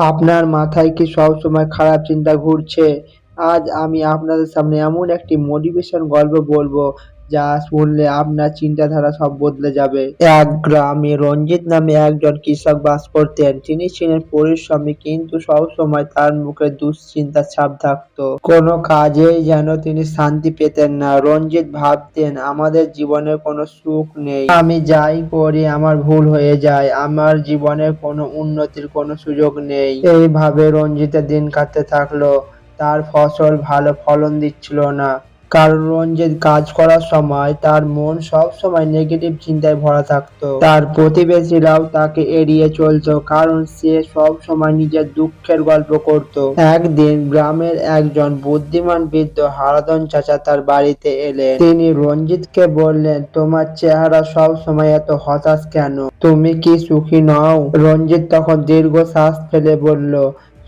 আপনার মাথায় কি সবসময় খারাপ চিন্তা ঘুরছে? আজ আমি আপনাদের সামনে এমন একটি মোটিভেশন গল্প বলব যা শুনলে আপনার চিন্তাধারা সব বদলে যাবে। এক গ্রামে রঞ্জিত নামে একজন কৃষক বাস করতেন। তিনি ছিলেন পরিশ্রমী, কিন্তু সবসময় তার মুখে দুশ্চিন্তার ছাপ থাকতো। কোনো কাজেই যেন তিনি শান্তি পেতেন না। রঞ্জিত ভাবতেন, আমাদের জীবনে কোনো সুখ নেই। আমি যাই করি, আমার ভুল হয়ে যায়। আমার জীবনে কোনো উন্নতির কোনো সুযোগ নেই। এইভাবে রঞ্জিতের দিন কাটতে থাকল। তার ফসল ভালো ফলন দিচ্ছিল না। কারণ রঞ্জিত কাজ করার সময় তার মন সবসময় নেগেটিভ চিন্তায় ভরা থাকতো। তার প্রতিবেশীরাও তাকে এড়িয়ে চলতো, কারণ সে সবসময় নিজের দুঃখের গল্প করতো। একদিন গ্রামের একজন বুদ্ধিমান বৃদ্ধ হারাধন চাচা তার বাড়িতে এলেন। তিনি রঞ্জিতকে বললেন, তোমার চেহারা সবসময় এত হতাশ কেন? তুমি কি সুখী নও? রঞ্জিত তখন দীর্ঘ শ্বাস ফেলে বলল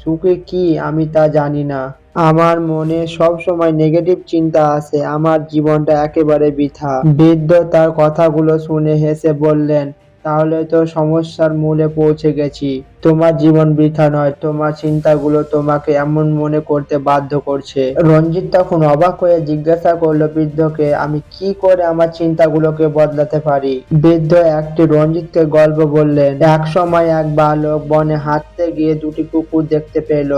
সুখী কি আমি তা জানি না। আমার মনে সব সময় নেগেটিভ চিন্তা আছে, আমার জীবনটা একেবারে বৃথা। বৃদ্ধ তার কথাগুলো শুনে হেসে বললেন তাহলে তো সমস্যার মূলে পৌঁছে গেছি। তোমার জীবন বৃথা নয়, তোমার চিন্তাগুলো তোমাকে এমন মনে করতে বাধ্য করছে। রঞ্জিত তখন অবাক হয়ে জিজ্ঞাসা করল, বৃদ্ধকে, আমি কি করে আমার চিন্তাগুলোকে বদলাতে পারি? বৃদ্ধ একটি রঞ্জিতকে গল্প বললেন, এক সময় এক বালক বনে হাঁটতে গিয়ে দুটি কুকুর দেখতে পেল।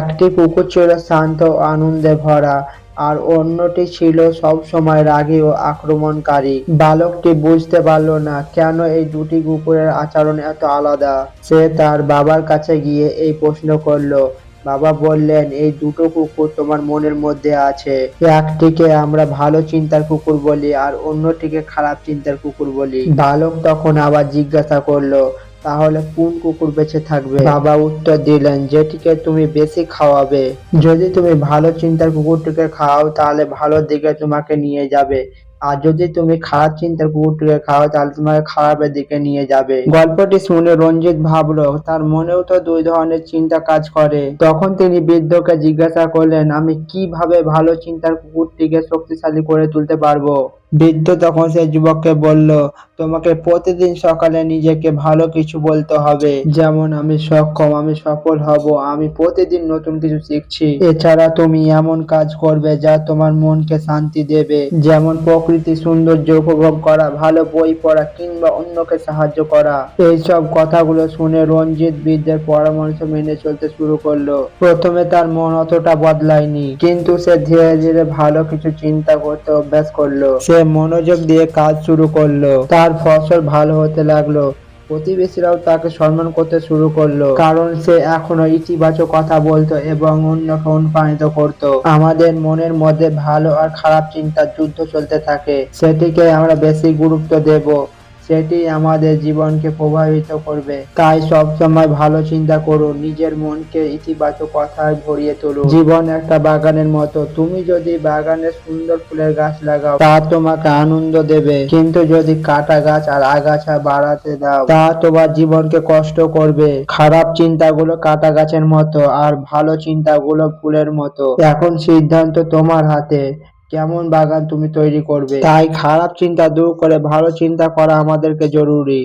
একটি কুকুর ছিল শান্ত আনন্দে ভরা আর অন্যটি ছিল সবসময় রাগী ও আক্রমণকারী। বালকটি বুঝতে পারল না কেন এই দুটি কুকুরের আচরণ এত আলাদা। সে তার বাবার কাছে গিয়ে এই প্রশ্ন করল। বাবা বললেন, এই দুটো কুকুর তোমার মনের মধ্যে আছে। একটিকে আমরা ভালো চিন্তার কুকুর বলি আর অন্যটিকে খারাপ চিন্তার কুকুর বলি। বালক তখন আবার জিজ্ঞাসা করল তাহলে কোন কুকুর বেঁচে থাকবে? বাবা উত্তর দিলেন, যেটিকে তুমি বেশি খাওয়াবে। যদি তুমি ভালো চিন্তার কুকুরটিকে খাওয়াও, তাহলে ভালো দিকে তোমাকে নিয়ে যাবে। আর যদি তুমি খারাপ চিন্তার কুকুরটিকে খাওয়াও, তাহলে তোমাকে খারাপের দিকে নিয়ে যাবে। গল্পটি শুনে রঞ্জিত ভাবলো, তার মনেও তো দুই ধরনের চিন্তা কাজ করে। তখন তিনি বৃদ্ধকে জিজ্ঞাসা করলেন, আমি কীভাবে ভালো চিন্তার কুকুরটিকে শক্তিশালী করে তুলতে পারব? বৃদ্ধ তখন সেই যুবককে বলল, তোমাকে প্রতিদিন সকালে নিজেকে ভালো কিছু বলতে হবে। যেমন, আমি সক্ষম, আমি সফল হব, আমি প্রতিদিন নতুন কিছু শিখছি। এছাড়া তুমি এমন কাজ করবে যা তোমার মনকে শান্তি দেবে। যেমন, প্রকৃতি সৌন্দর্য উপভোগ করা, ভালো বই পড়া কিংবা অন্যকে সাহায্য করা। এইসব কথাগুলো শুনে রঞ্জিত বৃদ্ধের পরামর্শ মেনে চলতে শুরু করল। প্রথমে তার মন অতটা বদলায়নি, কিন্তু সে ধীরে ধীরে ভালো কিছু চিন্তা করতে অভ্যাস করল। সে মনোযোগ দিয়ে কাজ শুরু করল। তার ফসল ভালো হতে লাগল। প্রতিবেশীরাও তাকে সম্মান করতে শুরু করল। কারণ সে এখনও ইতিবাচক কথা বলতো এবং অন্যকে অনুপ্রাণিত করত। আমাদের মনের মধ্যে ভালো আর খারাপ চিন্তার যুদ্ধ চলতে থাকে। সেটিকে আমরা বেশি গুরুত্ব দেব। সেটি আমাদের জীবনকে প্রভাবিত করবে। তাই সব সময় ভালো চিন্তা করুন নিজের মনকে ইতিবাচক কথায় ভরিয়ে তুলুন জীবন একটা বাগানের মতো। তুমি যদি বাগানে সুন্দর ফুলের গাছ লাগাও, তা তোমাকে আনন্দ দেবে। কিন্তু যদি কাটা গাছ আর আগাছা বাড়াতে দাও, তা তোমার জীবনকে কষ্ট করবে। খারাপ চিন্তাগুলো কাটা গাছের মতো আর ভালো চিন্তাগুলো ফুলের মতো। এখন সিদ্ধান্ত তোমার হাতে। কেমন বাগান তুমি তৈরি করবে? তাই খারাপ চিন্তা দূর করে ভালো চিন্তা করা আমাদেরকে জরুরি।